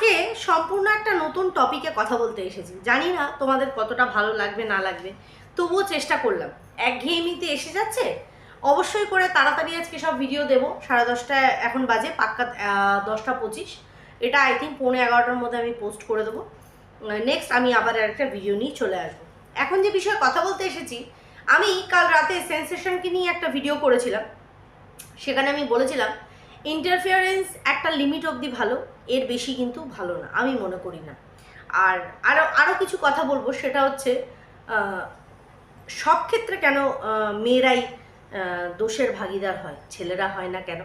আজকে সম্পূর্ণ একটা নতুন টপিকে কথা বলতে এসেছি। জানি না তোমাদের কতটা ভালো লাগবে, না লাগবে। তবুও চেষ্টা করলাম। একঘেয়েমিতে এসে যাচ্ছে? অবশ্যই করে তাড়াতাড়ি আজকে সব ভিডিও দেবো। সাড়ে দশটা এখন বাজে, পাক্কা দশটা পঁচিশ। এটা আই থিঙ্ক পৌনে এগারোটার মধ্যে আমি পোস্ট করে দেবো। নেক্সট আমি আবার একটা ভিডিও নিয়ে চলে আসব। এখন যে বিষয়ে কথা বলতে এসেছি, আমি কাল রাতে সেন্সেশনকে নিয়ে একটা ভিডিও করেছিলাম। সেখানে আমি বলেছিলাম ইন্টারফিয়ারেন্স একটা লিমিট অবধি ভালো, এর বেশি কিন্তু ভালো না, আমি মনে করি না। আর আরও আরও কিছু কথা বলব, সেটা হচ্ছে সব ক্ষেত্রে কেন মেয়েরাই দোষের ভাগিদার হয়, ছেলেরা হয় না কেন?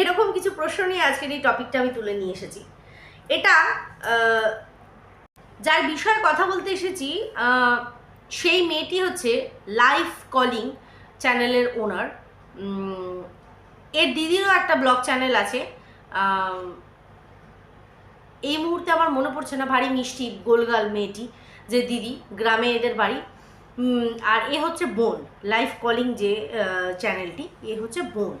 এরকম কিছু প্রশ্ন নিয়ে আজকের এই টপিকটা আমি তুলে নিয়ে এসেছি। এটা যার বিষয়ে কথা বলতে এসেছি সেই মেয়েটি হচ্ছে লাইফ কলিং চ্যানেলের ওনার এর দিদিরও একটা ব্লগ চ্যানেল আছে। এই মুহূর্তে আমার মনে পড়ছে না, ভারী মিষ্টি, গোলগাল মেয়েটি, যে দিদি, গ্রামে এদের বাড়ি। আর এ হচ্ছে বোন লাইফ কলিং যে চ্যানেলটি, এ হচ্ছে বোন।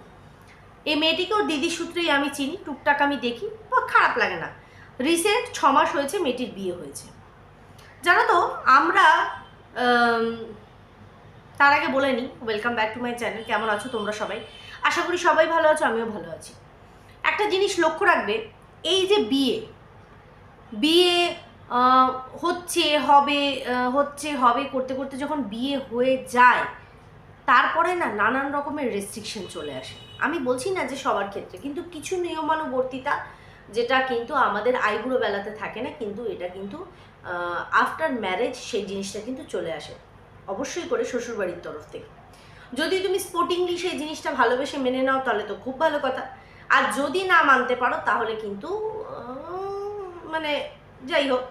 এই মেয়েটিকেও দিদি সূত্রেই আমি চিনি, টুকটাক আমি দেখি, বা খারাপ লাগে না। রিসেন্ট ছ মাস হয়েছে মেয়েটির বিয়ে হয়েছে। জানো তো, আমরা তার আগে বলে নিই welcome back to my channel কেমন আছো তোমরা সবাই? আশা করি সবাই ভালো আছো, আমিও ভালো আছি। একটা জিনিস লক্ষ্য রাখবে, এই যে বিয়ে বিয়ে হচ্ছে, হবে হচ্ছে, হবে করতে করতে যখন বিয়ে হয়ে যায়, তারপরে না নানান রকমের রেস্ট্রিকশন চলে আসে। আমি বলছি না যে সবার ক্ষেত্রে, কিন্তু কিছু নিয়মানুবর্তিতা যেটা কিন্তু আমাদের আইবুড়ো বেলাতে থাকে না, কিন্তু এটা কিন্তু আফটার ম্যারেজ সেই জিনিসটা কিন্তু চলে আসে। অবশ্যই করে শ্বশুরবাড়ির তরফ থেকে। যদি তুমি স্পোর্টিংলি সেই জিনিসটা ভালোবেসে মেনে নাও, তাহলে তো খুব ভালো কথা। আর যদি না মানতে পারো, তাহলে কিন্তু মানে যাই হোক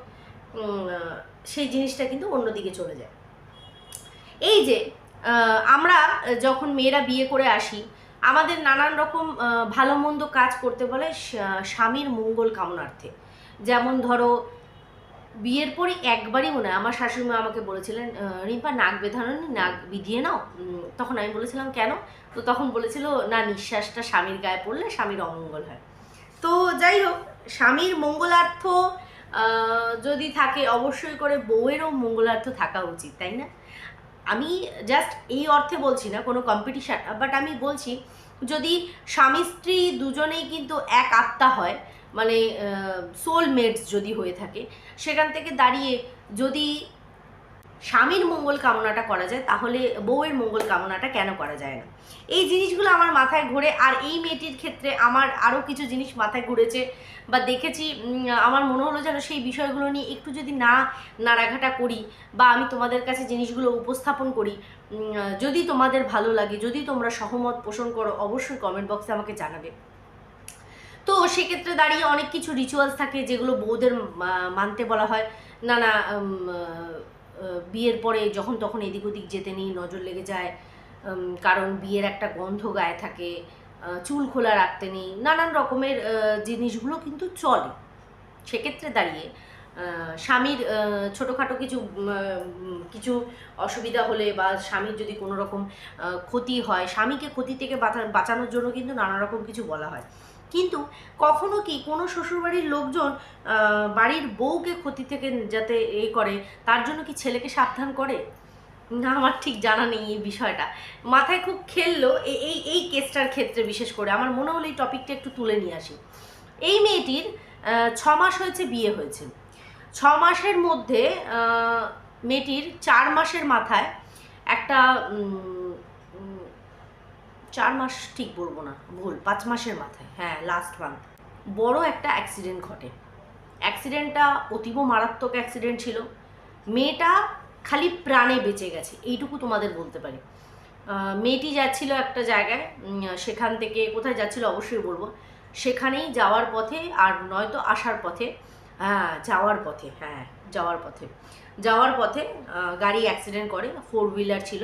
সেই জিনিসটা কিন্তু অন্যদিকে চলে যায়। এই যে আমরা যখন মেয়েরা বিয়ে করে আসি, আমাদের নানান রকম ভালো মন্দ কাজ করতে বলে স্বামীর মঙ্গল কামনার্থে। যেমন ধরো বিয়ের পরে একবারই মনে হয়। আমার শাশুড়িমা আমাকে বলেছিলেন রিম্পা নাক বেঁধানো নি, নাক বিধিয়ে নাও। তখন আমি বলেছিলাম কেন? তো তখন বলেছিল না নিঃশ্বাসটা স্বামীর গায়ে পড়লে স্বামীর অমঙ্গল হয়। তো যাই হোক স্বামীর মঙ্গলার্থ যদি থাকে অবশ্যই করে বউয়েরও মঙ্গলার্থ থাকা উচিত তাই না? আমি জাস্ট এই অর্থে বলছি না কোনো কম্পিটিশান বাট আমি বলছি যদি স্বামী স্ত্রী দুজনেই কিন্তু এক আত্মা হয় মানে সোলমেটস যদি হয়ে থাকে, সেখান থেকে দাঁড়িয়ে যদি স্বামীর মঙ্গল কামনাটা করা যায়, তাহলে বউয়ের মঙ্গল কামনাটা কেন করা যায় না? এই জিনিসগুলো আমার মাথায় ঘুরে, আর এই মেয়েটির ক্ষেত্রে আমার আরও কিছু জিনিস মাথায় ঘুরেছে বা দেখেছি আমার মনে হলো যেন সেই বিষয়গুলো নিয়ে একটু যদি না নাড়াঘাটা করি বা আমি তোমাদের কাছে জিনিসগুলো উপস্থাপন করি যদি তোমাদের ভালো লাগে, যদি তোমরা সহমত পোষণ করো, অবশ্যই কমেন্ট বক্সে আমাকে জানাবে। তো সেক্ষেত্রে দাঁড়িয়ে অনেক কিছু রিচুয়ালস থাকে যেগুলো বউদের মানতে বলা হয়। না না উম, আহ, আহ, বিয়ের পরে যখন তখন এদিক ওদিক যেতে নেই নজর লেগে যায়। কারণ বিয়ের একটা গন্ধ গায়ে থাকে চুল খোলা রাখতে নেই নানান রকমের জিনিসগুলো কিন্তু চলে। সেক্ষেত্রে দাঁড়িয়ে স্বামীর ছোটোখাটো কিছু কিছু অসুবিধা হলে বা স্বামীর যদি কোনো রকম ক্ষতি হয় স্বামীকে ক্ষতি থেকে বাঁচা- বাঁচানোর জন্য কিন্তু নানা রকম কিছু বলা হয়। কিন্তু কখনো কি কোনো শ্বশুরবাড়ির লোকজন বাড়ির বউকে ক্ষতি থেকে যাতে এ করে, তার জন্য কি ছেলেকে সাবধান করে? না, আমার ঠিক জানা নেই এই বিষয়টা। মাথায় খুব খেললো এই এই কেসটার ক্ষেত্রে বিশেষ করে। আমার মনে হলো এই টপিকটা একটু তুলে নিয়ে আসি। এই মেয়েটির ছ মাস হয়েছে, বিয়ে হয়েছে। ছ মাসের মধ্যে মেয়েটির চার মাসের মাথায় একটা চার মাস ঠিক বলব না, ভুল, পাঁচ মাসের মাথায় হ্যাঁ লাস্ট মান্থ বড় একটা অ্যাক্সিডেন্ট ঘটে। অ্যাক্সিডেন্টটা অতীব মারাত্মক অ্যাক্সিডেন্ট ছিল। মেয়েটা খালি প্রাণে বেঁচে গেছে, এইটুকু তোমাদের বলতে পারি। মেয়েটি যাচ্ছিল একটা জায়গায় সেখান থেকে কোথায় যাচ্ছিল অবশ্যই বলব। সেখানেই যাওয়ার পথে আর নয়তো আসার পথে হ্যাঁ যাওয়ার পথে হ্যাঁ যাওয়ার পথে। যাওয়ার পথে গাড়ি অ্যাক্সিডেন্ট করে ফোর হুইলার ছিল।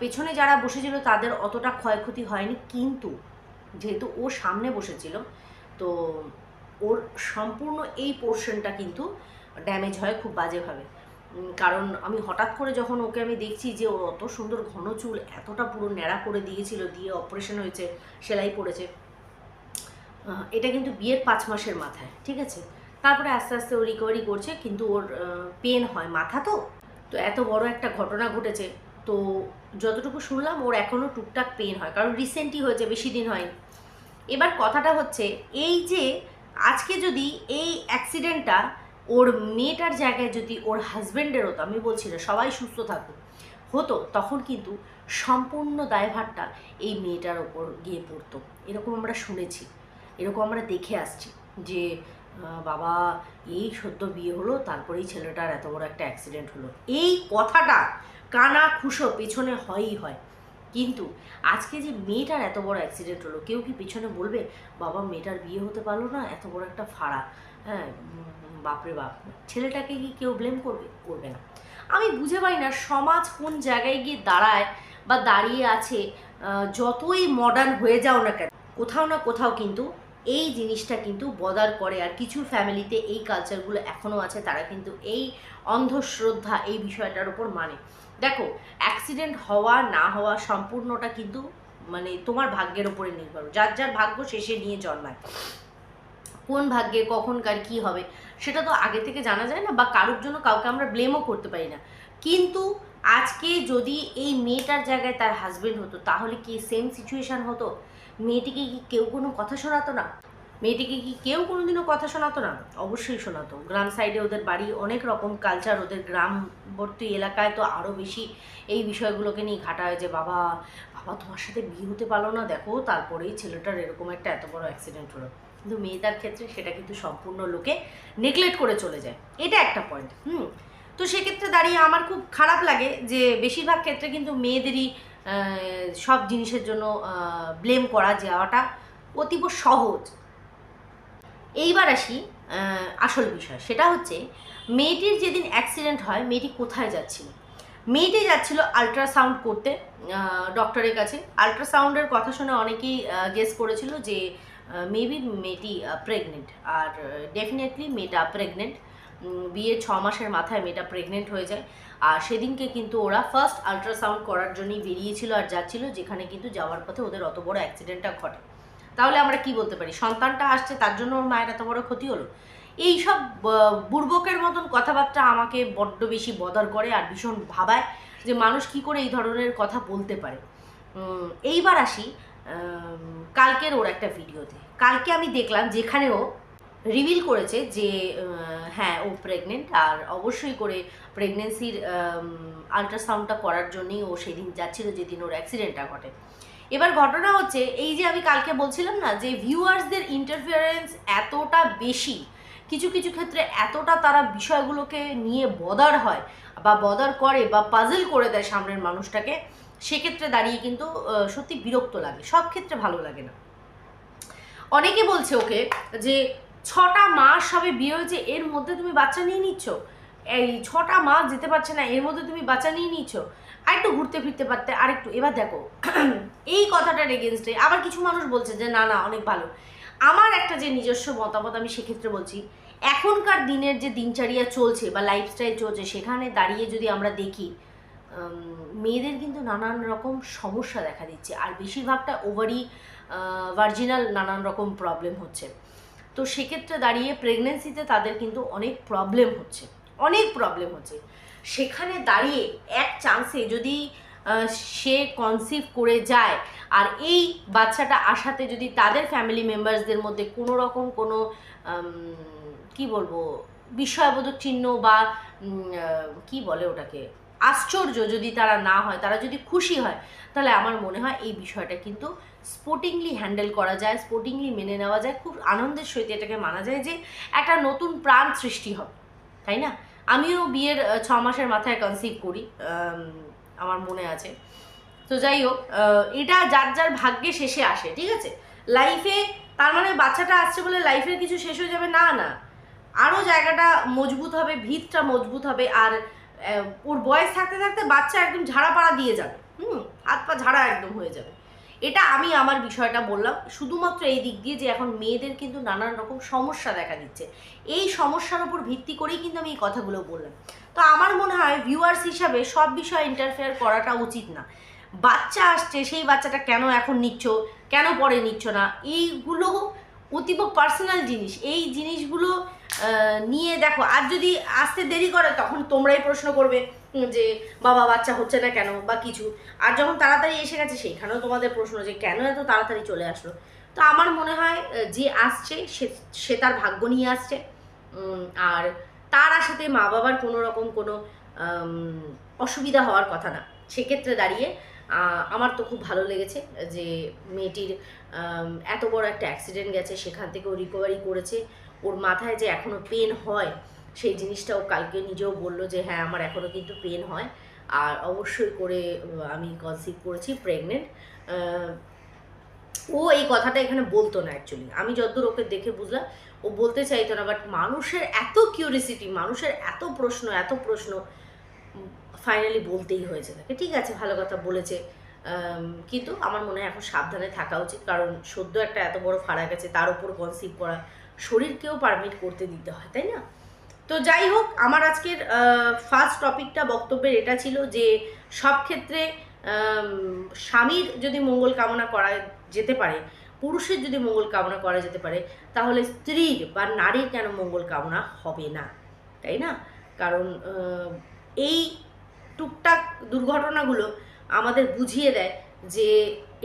পেছনে যারা বসেছিল তাদের অতটা ক্ষয়ক্ষতি হয়নি, কিন্তু যেহেতু ও সামনে বসেছিল, তো ওর সম্পূর্ণ এই পোর্শনটা কিন্তু ড্যামেজ হয় খুব বাজেভাবে। কারণ আমি হঠাৎ করে যখন ওকে আমি দেখছি যে ওর অত সুন্দর ঘন চুল, এতটা পুরো ন্যাড়া করে দিয়েছিল, দিয়ে অপারেশন হয়েছে, সেলাই পড়েছে এটা কিন্তু বিয়ের পাঁচ মাসের মাথায়, ঠিক আছে? তারপরে আস্তে আস্তে ও রিকভারি করছে, কিন্তু ওর পেন হয় মাথা তো তো এত বড় একটা ঘটনা ঘটেছে। তো যতটুকু শুনলাম, ওর এখনও টুকটাক পেন হয়, কারণ রিসেন্টই হয়েছে, বেশি দিন হয়নি। এবার কথাটা হচ্ছে, এই যে আজকে যদি এই অ্যাক্সিডেন্টটা ওর মেয়েটার জায়গায় যদি ওর হাজব্যান্ডের হতো, আমি বলছি না, সবাই সুস্থ থাকুক, হতো, তখন কিন্তু সম্পূর্ণ দায়ভারটা এই মেয়েটার ওপর গিয়ে পড়তো। এরকম আমরা শুনেছি, এরকম আমরা দেখে আসছি যে বাবা, এই সদ্য বিয়ে হলো, তারপরেই ছেলেটার এত বড় একটা অ্যাক্সিডেন্ট হলো। এই কথাটা কানা খুশো পেছনে হয়ই হয়। কিন্তু আজকে যে মেয়েটার এত বড় অ্যাক্সিডেন্ট হলো, কেউ কি পেছনে বলবে, বাবা, মেয়েটার বিয়ে হতে পারল না, এত বড় একটা ফাড়া। হ্যাঁ বাপরে বাপ, ছেলেটাকে কি কেউ ব্লেম করবে? করবে না। আমি বুঝে পাই না সমাজ কোন জায়গায় গিয়ে দাঁড়ায় বা দাঁড়িয়ে আছে যতই মডার্ন হয়ে যাও না কেন, কোথাও না কোথাও কিন্তু এই জিনিসটা কিন্তু বদার করে। আর কিছু ফ্যামিলিতে এই কালচারগুলো এখনও আছে, তারা কিন্তু এই অন্ধশ্রদ্ধা এই বিষয়টার উপর মানে। দেখো অ্যাক্সিডেন্ট হওয়া, না হওয়া সম্পূর্ণটা কিন্তু মানে তোমার ভাগ্যের উপরে নির্ভর। যার যার ভাগ্য শেষে নিয়ে জন্মায়। কোন ভাগ্যে কখনকার কি হবে, সেটা তো আগে থেকে জানা যায় না বা কারোর জন্য কাউকে আমরা ব্লেমও করতে পারি না। কিন্তু আজকে যদি এই মেয়েটার জায়গায় তার হাজবেন্ড হতো, তাহলে কি সেম সিচুয়েশন হতো? মেয়েটিকে কি কেউ কোনো কথা শোনাতো না? মেয়েটিকে কি কেউ কোনোদিনও কথা শোনাতো না? অবশ্যই শোনাতো। গ্রাম সাইডে ওদের বাড়ি অনেক রকম কালচার ওদের গ্রামবর্তী এলাকায় তো আরও বেশি এই বিষয়গুলোকে নিয়ে ঘাটা হয় যে, বাবা বাবা তোমার সাথে বিয়ে হতে পারল না, দেখো তারপরেই ছেলেটার এরকম একটা এত বড় অ্যাক্সিডেন্ট হলো। কিন্তু মেয়েটার ক্ষেত্রে সেটা কিন্তু সম্পূর্ণ লোকে নেগলেক্ট করে চলে যায়। এটা একটা পয়েন্ট হুম? তো সেক্ষেত্রে দাঁড়িয়ে আমার খুব খারাপ লাগে যে, বেশিরভাগ ক্ষেত্রে কিন্তু মেয়েদেরই সব জিনিসের জন্য ব্লেম করা যাওয়াটা অতীব সহজ। এইবার আসি আসল বিষয়। সেটা হচ্ছে, মেয়েটির যেদিন অ্যাক্সিডেন্ট হয়, মেয়েটি কোথায় যাচ্ছিল? মেয়েটি যাচ্ছিল আলট্রাসাউন্ড করতে ডক্টরের কাছে। আলট্রাসাউন্ডের কথা শুনে অনেকেই গেস করেছিল যে মেবি মেয়েটি প্রেগনেন্ট আর ডেফিনেটলি মেয়েটা প্রেগনেন্ট বিয়ে ছ মাসের মাথায় মেয়েটা প্রেগনেন্ট হয়ে যায়। আর সেদিনকে কিন্তু ওরা ফার্স্ট আলট্রাসাউন্ড করার জন্যই বেরিয়েছিল আর যাচ্ছিল, যেখানে কিন্তু যাওয়ার পথে ওদের অত বড় অ্যাক্সিডেন্টটা ঘটে। তাহলে আমরা কি বলতে পারি? সন্তানটা আসছে, তার জন্য ওর মায়ের এত বড় ক্ষতি হলো? এই সব বুর্বকের মতন কথাবার্তা আমাকে বড্ড বেশি বদর করে আর ভীষণ ভাবায় যে মানুষ কি করে এই ধরনের কথা বলতে পারে। এইবার আসি কালকের ওর একটা ভিডিওতে। কালকে আমি দেখলাম যেখানে ও রিভিল করেছে যে হ্যাঁ ও প্রেগনেন্ট আর অবশ্যই করে প্রেগনেন্সির আলট্রাসাউন্ডটা করার জন্যই ও সেদিন যাচ্ছিল যেদিন ওর অ্যাক্সিডেন্টটা ঘটে। এবার ঘটনা হচ্ছে, এই যে আমি কালকে বলছিলাম না যে ভিউয়ার্সদের ইন্টারফিয়ারেন্স এতটা বেশি, কিছু কিছু ক্ষেত্রে এতটা তারা বিষয়গুলোকে নিয়ে বদার হয় বা বদার করে বা পাজেল করে দেয় সামনের মানুষটাকে, সেক্ষেত্রে দাঁড়িয়ে কিন্তু সত্যি বিরক্ত লাগে, সব ক্ষেত্রে ভালো লাগে না। অনেকে বলছে ওকে যে, ছটা মাস সবে বিয়ে হয়েছে, এর মধ্যে তুমি বাচ্চা নিয়ে নিচ্ছ? এই ছটা মাস যেতে পারছে না, এর মধ্যে তুমি বাচ্চা নিয়ে নিচ্ছ। আর একটু ঘুরতে ফিরতে পারতে আর একটু এবার দেখো এই কথাটার এগেনস্টে আবার কিছু মানুষ বলছে যে, না না, অনেক ভালো। আমার একটা যে নিজস্ব মতামত আমি সেক্ষেত্রে বলছি, এখনকার দিনের যে দিনচারিয়া চলছে বা লাইফস্টাইল চলছে, সেখানে দাঁড়িয়ে যদি আমরা দেখি মেয়েদের কিন্তু নানান রকম সমস্যা দেখা দিচ্ছে। আর বেশিরভাগটা ওভারি ভার্জিনাল নানান রকম প্রবলেম হচ্ছে। তো সেক্ষেত্রে দাঁড়িয়ে প্রেগনেন্সিতে তাদের কিন্তু অনেক প্রবলেম হচ্ছে। অনেক প্রবলেম হচ্ছে। সেখানে দাঁড়িয়ে এক চান্সে যদি সে কনসিভ করে যায়। আর এই বাচ্চাটা আসাতে যদি তাদের ফ্যামিলি মেম্বার্সদের মধ্যে কোনো রকম কোনো কি বলব বিস্ময়বোধক চিহ্ন বা কি বলে ওটাকে, আশ্চর্য যদি তারা না হয়, তারা যদি খুশি হয়, তাহলে আমার মনে হয় এই বিষয়টা কিন্তু স্পোর্টিংলি হ্যান্ডেল করা যায় স্পোর্টিংলি মেনে নেওয়া যায়। খুব আনন্দের সহিত এটাকে মানা যায় যে একটা নতুন প্রাণ সৃষ্টি হবে, তাই না? আমিও বিয়ের ছ মাসের মাথায় কনসিভ করি আমার মনে আছে। তো যাই হোক এটা যার যার ভাগ্যে শেষে আসে, ঠিক আছে? লাইফে তার মানে বাচ্চাটা আসছে বলে লাইফের কিছু শেষ হয়ে যাবে? না না। আরও জায়গাটা মজবুত হবে, ভিতটা মজবুত হবে, আর ওর বয়স থাকতে থাকতে বাচ্চা একদম ঝাড়া পাড়া দিয়ে যাবে। হুম? হাত পা ঝাড়া একদম হয়ে যাবে। এটা আমি আমার বিষয়টা বললাম, শুধুমাত্র এই দিক দিয়ে যে এখন মেয়েদের কিন্তু নানান রকম সমস্যা দেখা দিচ্ছে। এই সমস্যার উপর ভিত্তি করেই কিন্তু আমি এই কথাগুলো বললাম। তো আমার মনে হয় ভিউয়ার্স হিসাবে সব বিষয়ে ইন্টারফেয়ার করাটা উচিত না। বাচ্চা আসছে, সেই বাচ্চাটা কেন এখন নিচ্ছ, কেন পরে নিচ্ছ না? এইগুলো অতীব পার্সোনাল জিনিস। এই জিনিসগুলো নিয়ে দেখো, আর যদি আসতে দেরি করে, তখন তোমরাই প্রশ্ন করবে যে বাবা বাচ্চা হচ্ছে না কেন বা কিছু। আর যখন তাড়াতাড়ি এসে গেছে, সেইখানেও তোমাদের প্রশ্ন যে কেন এত তাড়াতাড়ি চলে আসলো? তো আমার মনে হয় যে আসছে, সে সে তার ভাগ্য নিয়ে আসছে। আর তার আসাতে মা বাবার কোনো রকম কোনো অসুবিধা হওয়ার কথা না। সেক্ষেত্রে দাঁড়িয়ে আমার তো খুব ভালো লেগেছে যে মেয়েটির এত বড় একটা অ্যাক্সিডেন্ট গেছে, সেখান থেকেও রিকভারি করেছে। ওর মাথায় যে এখনও পেন হয়, সেই জিনিসটাও কালকে নিজেও বলল যে হ্যাঁ আমার এখনও কিন্তু পেন হয়। আর অবশ্যই করে আমি কনসিভ করেছি প্রেগনেন্ট ও এই কথাটা এখানে বলতো না অ্যাকচুয়ালি আমি যতদূর ওকে দেখে বুঝলাম ও বলতে চাইতো না বাট মানুষের এত কিউরিসিটি মানুষের এত প্রশ্ন এত প্রশ্ন ফাইনালি বলতেই হয়েছে তাকে। ঠিক আছে, ভালো কথা বলেছে। কিন্তু আমার মনে হয় এখন সাবধানে থাকা উচিত, কারণ সদ্য একটা এত বড় ফাড়া গেছে, তার উপর কনসিভ করা শরীরকেও পারমিট করতে দিতে হয়, তাই না? তো যাই হোক, আমার আজকের ফার্স্ট টপিকটা বক্তব্যের এটা ছিল যে সব ক্ষেত্রে স্বামীর যদি মঙ্গল কামনা করা যেতে পারে পুরুষের যদি মঙ্গল কামনা করা যেতে পারে, তাহলে স্ত্রীর বা নারীর কেন মঙ্গল কামনা হবে না? তাই না? কারণ এই টুকটাক দুর্ঘটনাগুলো আমাদের বুঝিয়ে দেয় যে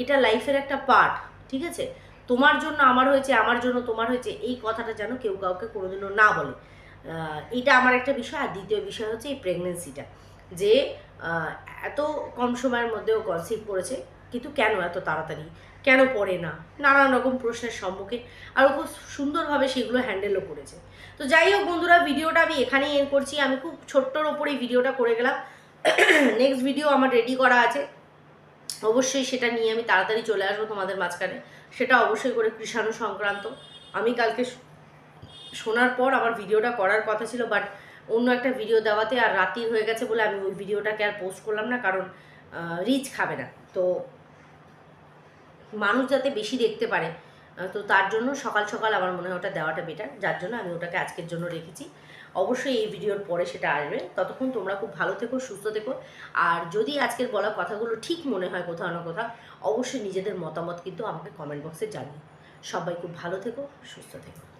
এটা লাইফের একটা পার্ট ঠিক আছে? তোমার জন্য আমার হয়েছে, আমার জন্য তোমার হয়েছে, এই কথাটা যেন কেউ কাউকে কোনোদিনও না বলে। এটা আমার একটা বিষয়, আর দ্বিতীয় বিষয় হচ্ছে এই প্রেগনেন্সিটা যে এত কম সময়ের মধ্যেও কনসিভ করেছে, কিন্তু কেন এত তাড়াতাড়ি? কেন পড়ে না? নানান রকম প্রশ্নের সম্মুখীন আর ও খুব সুন্দরভাবে সেগুলো হ্যান্ডেলও করেছে। তো যাই হোক বন্ধুরা, ভিডিওটা আমি এখানেই এন্ড করছি। আমি খুব ছোট্টর ওপরেই ভিডিওটা করে গেলাম। নেক্সট ভিডিও আমার রেডি করা আছে। অবশ্যই সেটা নিয়ে আমি তাড়াতাড়ি চলে আসব তোমাদের মাঝখানে। সেটা অবশ্যই করে কৃষাণু সংক্রান্ত। আমি কালকে শোনার পর আমার ভিডিওটা করার কথা ছিল বাট অন্য একটা ভিডিও দেওয়াতে আর রাতির হয়ে গেছে বলে আমি ওই ভিডিওটাকে আর পোস্ট করলাম না, কারণ রিচ খাবে না। তো মানুষ যাতে বেশি দেখতে পারে। তো তার জন্য সকাল সকাল আমার মনে হয় ওটা দেওয়াটা বেটার যার জন্য আমি ওটাকে আজকের জন্য রেখেছি। অবশ্যই এই ভিডিওর পরে সেটা আসবে। ততক্ষণ তোমরা খুব ভালো থেকো, সুস্থ থেকো। আর যদি আজকের বলা কথাগুলো ঠিক মনে হয় কোথাও না কোথাও, অবশ্যই নিজেদের মতামত কিন্তু আমাকে কমেন্ট বক্সে জানিও। সবাই খুব ভালো থেকো, সুস্থ থেকো।